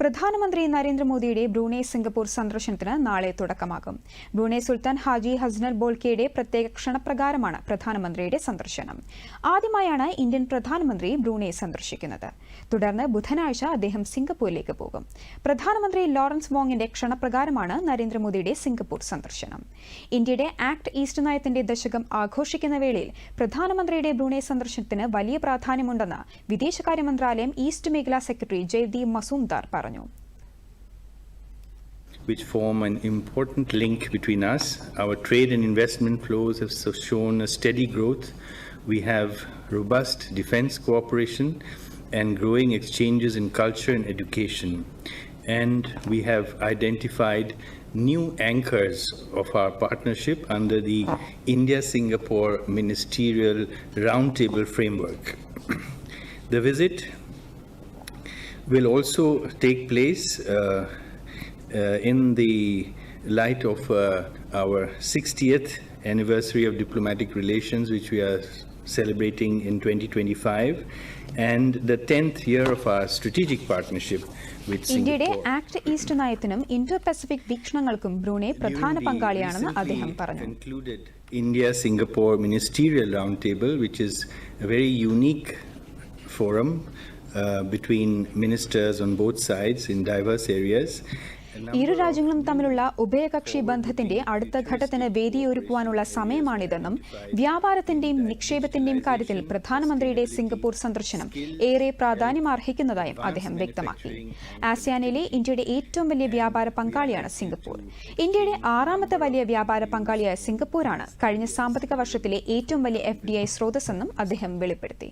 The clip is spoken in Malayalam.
പ്രധാനമന്ത്രി നരേന്ദ്രമോദിയുടെ ബ്രൂണൈ സിംഗപ്പൂർ സന്ദർശനത്തിന് നാളെ തുടക്കമാകും. ബ്രൂണൈ സുൽത്താൻ ഹാജി ഹസ്നൽ ബോൾക്കയുടെ പ്രത്യേക ക്ഷണപ്രകാരമാണ് പ്രധാനമന്ത്രിയുടെ സന്ദർശനം. ആദ്യമായാണ് ഇന്ത്യൻ പ്രധാനമന്ത്രി ബ്രൂണൈ സന്ദർശിക്കുന്നത്. തുടർന്ന് ബുധനാഴ്ച അദ്ദേഹം സിംഗപ്പൂരിലേക്ക് പോകും. പ്രധാനമന്ത്രി ലോറൻസ് വോങ്ങിന്റെ ക്ഷണപ്രകാരമാണ് നരേന്ദ്രമോദിയുടെ സിംഗപ്പൂർ സന്ദർശനം. ഇന്ത്യയുടെ ആക്ട് ഈസ്റ്റ് നയത്തിന്റെ ദശകം ആഘോഷിക്കുന്ന വേളയിൽ പ്രധാനമന്ത്രിയുടെ ബ്രൂണൈ സന്ദർശനത്തിന് വലിയ പ്രാധാന്യമുണ്ടെന്ന് വിദേശകാര്യ മന്ത്രാലയം ഈസ്റ്റ് മേഖലാ സെക്രട്ടറി ജയ്ദീപ് മസൂംദാർ പറഞ്ഞു. Which form an important link between us. Our trade and investment flows have shown a steady growth. We have robust defense cooperation and growing exchanges in culture and education. And we have identified new anchors of our partnership under the India Singapore Ministerial Roundtable Framework. the visit will also take place uh, uh, in the light of uh, our 60th anniversary of diplomatic relations, which we are celebrating in 2025, and the 10th year of our strategic partnership with ഇന്ത്യയുടെ Singapore. ആക്ട് ഈസ്റ്റ് നയത്തിനും ഇൻഡോ പസഫിക് വീക്ഷണങ്ങൾക്കും ബ്രൂണൈ പ്രധാന During the പങ്കാളിയാണെന്ന് recently അദ്ദേഹം പറഞ്ഞു concluded India-Singapore Ministerial Roundtable, which is a very unique forum uh, between ministers on both sides in diverse areas. ഇരു രാജ്യങ്ങളും തമ്മിലുള്ള ഉഭയകക്ഷി ബന്ധത്തിന്റെ അടുത്ത ഘട്ടത്തിന് വേദിയൊരുക്കുവാനുള്ള സമയമാണിതെന്നും വ്യാപാരത്തിന്റെയും നിക്ഷേപത്തിന്റെയും കാര്യത്തിൽ പ്രധാനമന്ത്രിയുടെ സിംഗപ്പൂർ സന്ദർശനം ഏറെ പ്രാധാന്യം അർഹിക്കുന്നതായും അദ്ദേഹം വ്യക്തമാക്കി. ആസിയാനിലെ ഇന്ത്യയുടെ ഏറ്റവും വലിയ വ്യാപാര പങ്കാളിയാണ് സിംഗപ്പൂർ. ഇന്ത്യയുടെ ആറാമത്തെ വലിയ വ്യാപാര പങ്കാളിയായ സിംഗപ്പൂരാണ് കഴിഞ്ഞ സാമ്പത്തിക വർഷത്തിലെ ഏറ്റവും വലിയ എഫ് സ്രോതസ്സെന്നും അദ്ദേഹം വെളിപ്പെടുത്തി.